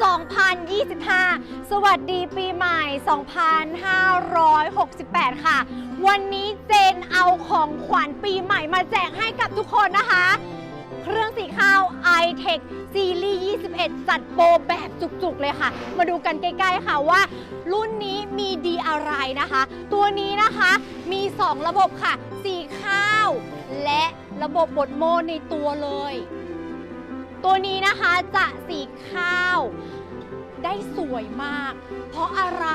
2025 สวัสดีปีใหม่ 2568 ค่ะ วันนี้เจนเอาของขวัญปีใหม่มาแจกให้กับทุกคนนะคะ เครื่องสีข้าว iTech ซีรีส์ 21 จัดโปรแบบจุกๆ เลยค่ะ มาดูกันใกล้ๆ ค่ะว่า รุ่นนี้มีดีอะไรนะคะ ตัวนี้นะคะมี 2 ระบบค่ะ สีข้าว และระบบบดโมในตัวเลย ตัวนี้นะคะจะสีข้าว ได้สวยมาก เพราะอะไร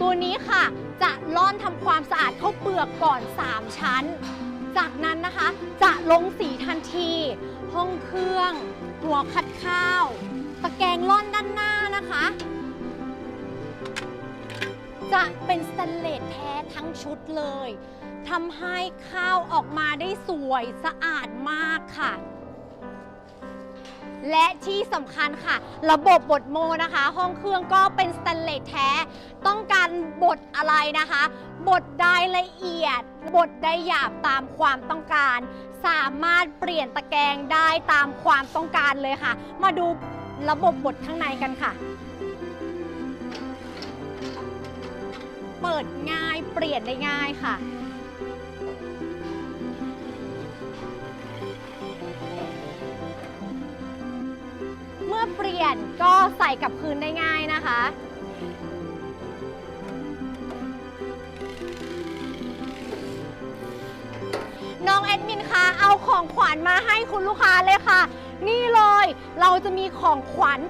ตัวนี้ค่ะจะล่อนทำความสะอาดข้าวเปลือกก่อน 3 ชั้น จากนั้นนะคะจะลงสีทันที ห้องเครื่อง หัวคัดข้าว ตะแกรงล่อนด้านหน้านะคะ จะเป็นสแตนเลสแท้ทั้งชุดเลยทำให้ข้าวออกมาได้สวยสะอาดมากค่ะ และที่สำคัญค่ะ ระบบบดโมนะคะ ห้องเครื่องก็เป็นสแตนเลสแท้ ต้องการบดอะไรนะคะ บดได้ละเอียด บดได้หยาบตามความต้องการ สามารถเปลี่ยนตะแกรงได้ตามความต้องการเลยค่ะ มาดูระบบบดข้างในกันค่ะ เปิดง่ายเปลี่ยนได้ง่ายค่ะ อเปลี่ยนก็ใส่กับพื้นได้ง่ายนะคะ น้องแอดมินคะเอาของขวัญมาให้คุณลูกค้าเลยค่ะ นี่เลยเราจะมีของขวัญ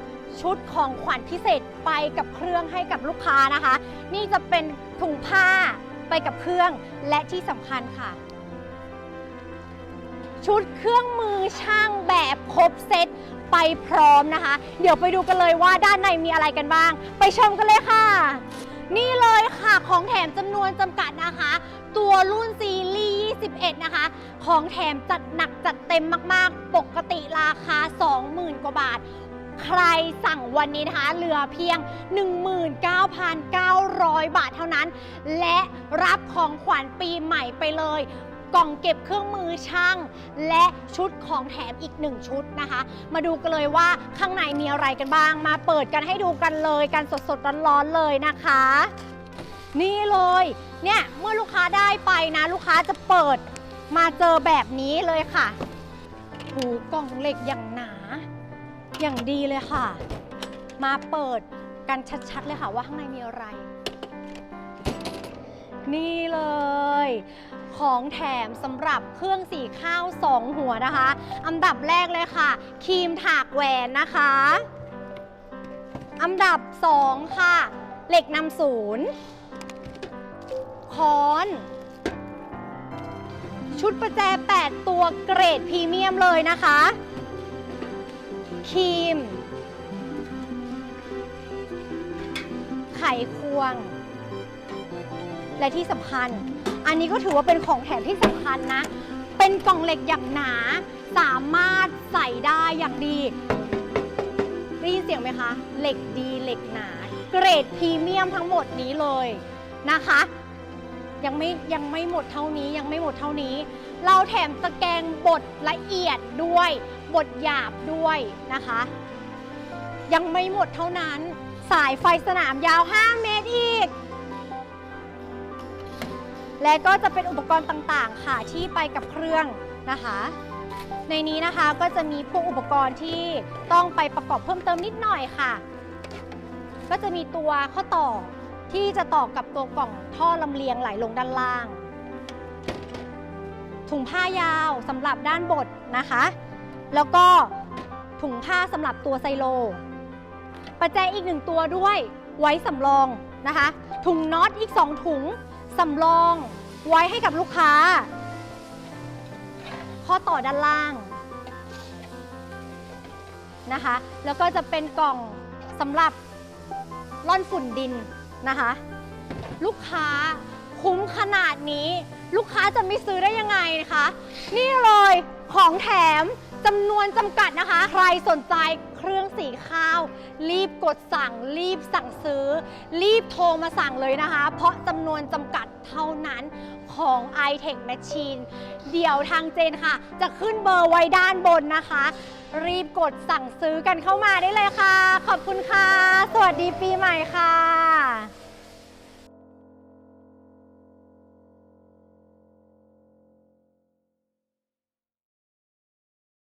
ชุดของขวัญพิเศษไปกับเครื่องให้กับลูกค้านะคะ นี่จะเป็นถุงผ้าไปกับเครื่องและที่สำคัญค่ะ ชุดเครื่องมือช่างแบบครบเซตไปพร้อมนะคะ เดี๋ยวไปดูกันเลยว่าด้านในมีอะไรกันบ้าง ไปชมกันเลยค่ะ นี่เลยค่ะของแถมจำนวนจำกัดนะคะ ตัวรุ่นซีรีส์21 นะคะ ของแถมจัดหนักจัดเต็มมากๆ ปกติราคา 20,000 กว่าบาทใครสั่งวันนี้นะคะ เหลือเพียง 19,900 บาทเท่านั้น และรับของขวัญปีใหม่ไปเลย กล่องเก็บเครื่องมือช่าง และชุดของแถมอีกหนึ่งชุดนะคะ มาดูกันเลยว่าข้างในมีอะไรกันบ้าง มาเปิดกันให้ดูกันเลยกันสดๆร้อนๆเลยนะคะ นี่เลยเนี่ยเมื่อลูกค้าได้ไปนะ ลูกค้าจะเปิดมาเจอแบบนี้เลยค่ะหูกล่องเหล็กอย่างหนา อย่างดีเลยค่ะ มาเปิดกันชัดๆเลยค่ะว่าข้างในมีอะไร นี่เลย ของแถมสำหรับเครื่องสีข้าว 2 หัวนะคะ อันดับแรกเลยค่ะ ครีมถากแหวนนะคะ อันดับ 2 ค่ะ เหล็กนำศูนย์ค้อนชุดประแจ 8 ตัวเกรดพรีเมียมเลยนะคะ ครีม ไขควง และที่สำคัญ อันนี้ก็ถือว่าเป็นของแถมที่สำคัญนะ เป็นกล่องเหล็กอย่างหนา สามารถใส่ได้อย่างดี ได้ยินเสียงไหมคะ เหล็กดีเหล็กหนา เกรดพรีเมียมทั้งหมดนี้เลยนะคะ ยังไม่ยังไม่หมดเท่านี้ยังไม่หมดเท่านี้ เราแถมตะแกรงบดละเอียดด้วยบดหยาบด้วยนะคะ ยังไม่หมดเท่านั้น สายไฟสนามยาว 5 เมตรอีก และก็จะเป็นอุปกรณ์ต่างๆ ค่ะที่ไปกับเครื่องนะคะ ในนี้นะคะก็จะมีพวกอุปกรณ์ที่ต้องไปประกอบเพิ่มเติมนิดหน่อยค่ะ ก็จะมีตัวข้อต่อที่จะต่อกับตัวกล่องท่อลำเลียงไหลลงด้านล่าง ถุงผ้ายาวสำหรับด้านบดนะคะ แล้วก็ถุงผ้าสำหรับตัวไซโล ประแจอีกหนึ่งตัวด้วยไว้สำรองนะคะ ถุงน็อตอีก 2 ถุง สำรองไว้ให้กับลูกค้า ข้อต่อด้านล่างนะคะ แล้วก็จะเป็นกล่องสำหรับล่อนฝุ่นดินนะคะ ลูกค้าคุ้มขนาดนี้ ลูกค้าจะไม่ซื้อได้ยังไงนะคะ นี่เลยของแถม จำนวนจำกัดนะคะ ใครสนใจเครื่องสีข้าว รีบกดสั่ง รีบสั่งซื้อ รีบโทรมาสั่งเลยนะคะ เพราะจำนวนจำกัดเท่านั้นของ iTech Machine เดี๋ยวทางเจนค่ะ จะขึ้นเบอร์ไว้ด้านบนนะคะ รีบกดสั่งซื้อกันเข้ามาได้เลยค่ะ ขอบคุณค่ะ สวัสดีปีใหม่ค่ะ